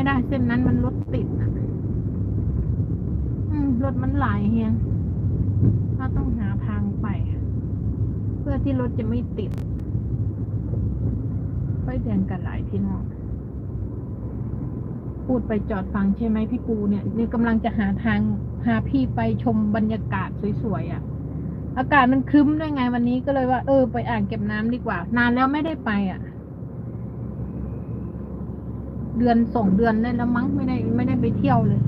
ไม่ได้เส้นนั้นมันรถติดอะ อืมรถมันหลายเฮียงเราต้องหาทางไป เพื่อที่รถจะไม่ติดไฟแดงกันหลายพี่น้องพูดไปจอดฟังใช่ไหมพี่ปูเนี่ยนี่กำลังจะหาทางหาพี่ไปชมบรรยากาศสวยๆอะ่ะ อากาศมันครึ้มด้วยไงวันนี้ก็เลยว่า เออไปอ่างเก็บน้ำดีกว่า นานแล้วไม่ได้ไปอะ่ะ เดือนส่งเดือนได้แล้วมั้งไม่ได้ไม่ได้ไปเที่ยวเลย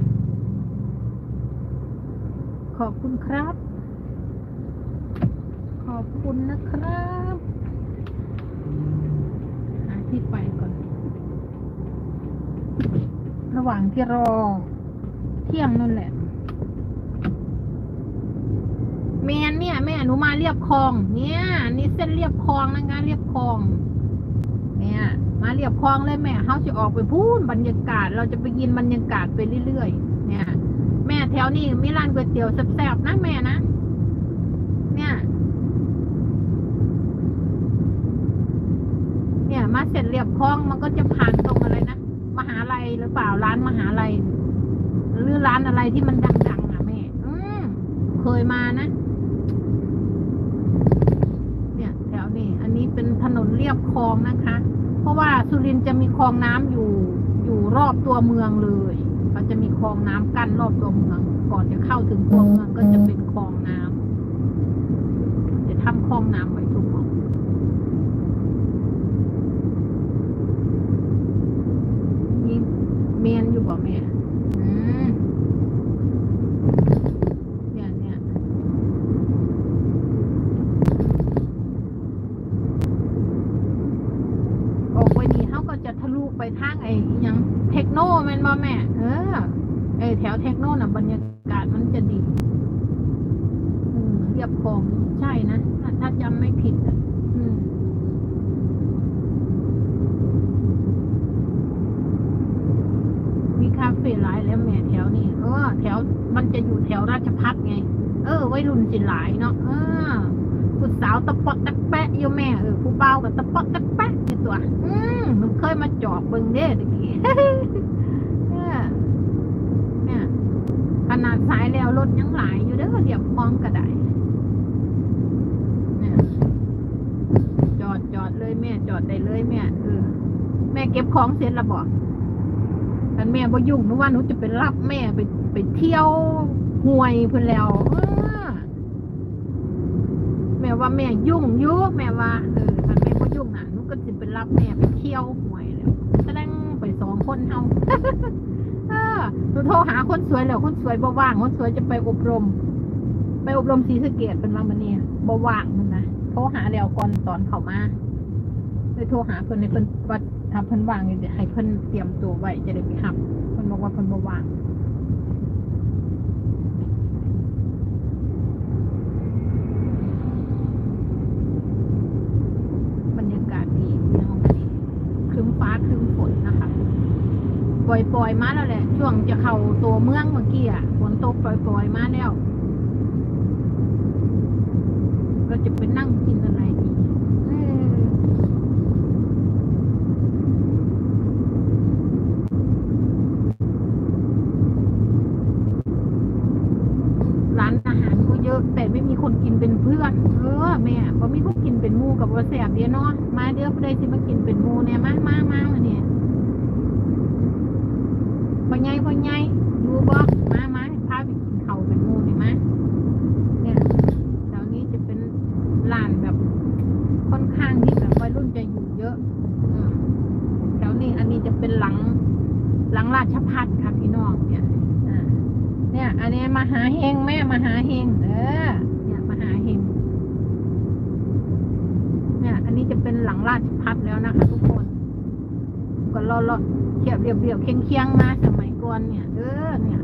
ขอบคุณครับ ขอบคุณนะครับหาที่ไปก่อน ระหว่างที่รอ เที่ยงนั่นแหละแม่นเนี่ยแม่หนูมาเรียบคลอง เนี่ย นี่เส้นเรียบคลองนะคะเรียบคลอง เนี่ย มาเรียบคลองเลยแม่เขาจะออกไปพูนบรรยากาศ เราจะไปกินบรรยากาศไปเรื่อยๆ เนี่ย แม่แถวนี้มีร้านก๋วยเตี๋ยวแซ่บๆนะแม่นะ เนี่ย เนี่ยมาเสร็จเรียบคลองมันก็จะผ่านตรงอะไรนะมหาลัยหรือเปล่าร้านมหาลัยหรือร้านอะไรที่มันดังๆอะแม่ อืมเคยมานะเนี่ย แถวนี้ อันนี้เป็นถนนเรียบคลองนะคะ เพราะว่าสุรินทร์จะมีคลองน้ำอยู่อยู่รอบตัวเมืองเลยมันจะมีคลองน้ำกั้นรอบตัวเมือง ก่อนจะเข้าถึงตัวเมืองก็จะเป็นคลองน้ำจะทำคลองน้ำไว้ทุกหม้องนี่เมนอยู่บ่แม่อืมเนี่ยเนี่ย ออกไปนี่เขาก็จะทะลุ ไปทางไอ้อิหยังเทคโนแม่นบ่แม่ เออไอ้แถวเทคโนน่ะบรรยากาศมันจะดีอืมเรียบคลองใช่นะ ถ้าถ้าจำไม่ผิดอะอืมมีคาเฟ่หลายแล้วแม่แถวนี้เออแถวมันจะอยู่แถวราชพัฒไง เออวัยรุ่นสิหลายเนาะเออผู้สาวตะปอดตะแปะอยู่แม่เออผู้เบาวกับตะปอดตะแปะอยู่ตัว อืมหนูเคยมาจ อบเบิ่งเด้ตะกี้เนี่ยเนี่ยขนาดสายแล้วรถยังหลายอยู่เด้อเรียบคลองกระไดเนี่ยจอดจอดเลยแม่ จอดได้เลยแม่เออแม่เก็บของเสร็จแล้วบอกแต่แม่บ่ยุ่งหนูว่าหนูจะไปรับแม่ไปไปเที่ยวห่วยเพื่อนแล้วแม่ว่าแม่ยุ่งยุ่แม่ว่าเออถ้าแม่ก็ยุ่งน่ะหนุก็จะไปรับแม่ไปเที่ยวห่วยแล้วแสดงไปสอง คนเฮาเออหนูโทรหาคนสวยแล้วคนสวยบ่ว่างคนสวยจะไปอบรม ไปอบรมสีสเกตเป็นมามันเนี่ยบ่ว่างมันนะโทรหาแล้วก่อนตอนเขามาเลยโทรหาเพิ่นในเพิ่นว่าทำเพิ่นว่างจะให้เพิ่นเตรียมตัวไว้จะได้ไปหับเพิ่นบอกว่าเพิ่นบ่ว่าง บรรยากาศดีเนาะวันนี้ครึ้มฟ้าครึ้มฝนนะคะ ปล่อยปล่อยมาแล้วแหละ ช่วงจะเข้าตัวเมืองเมื่อกี้อะฝนตกปล่อยปล่อยมาแล้ว เราจะไปนั่งกินอะไรดีร้านอาหารก็เยอะ แต่ไม่มีคนกินเป็นเพื่อนเออแม่พอมีคนกินเป็นมูกับว่าแสบเดียวเนาะมาเด้อผู้ใดสิมากินเป็นมูเนี่ยมามามาเนี่ย ใหญ่พ่อใหญ่ดูบ่มามาให้พาไปกินเขาเป็นหมูเนี่มาเนี่ยแถวนี้จะเป็นร้านแบบค่อนข้างที่แบบวัยรุ่นจะอยู่เยอะอืมแถวนี้อันนี้จะเป็นหลังหลังราชพัฒค่ะพี่น้องเนี่ยอ่าเนี่ย อันนี้มหาเฮงแม่มหาเฮงเออเนี่ยมหาเฮงเนี่ย อันนี้จะเป็นหลังราชพัฒแล้วนะคะทุกคน ก็รอรอเขียบเรียบเรียบเคียงเคียงๆมาสมัยก่อนเนี่ยเออเนี่ย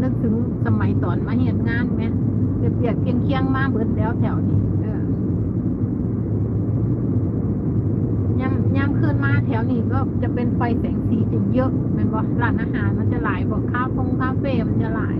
นึกถึงสมัยตอนมาเห็นงานไหมเรียบเรียบเคียงเคียงมาเบิดแล้วแถวนี้เออย่ำย่ำขึ้นมาแถวนี้ก็จะเป็นไฟแสงสีจะเยอะแมันบ่ร้านอาหารมันจะหลายบอกคาเฟงคาเฟ่มันจะหลาย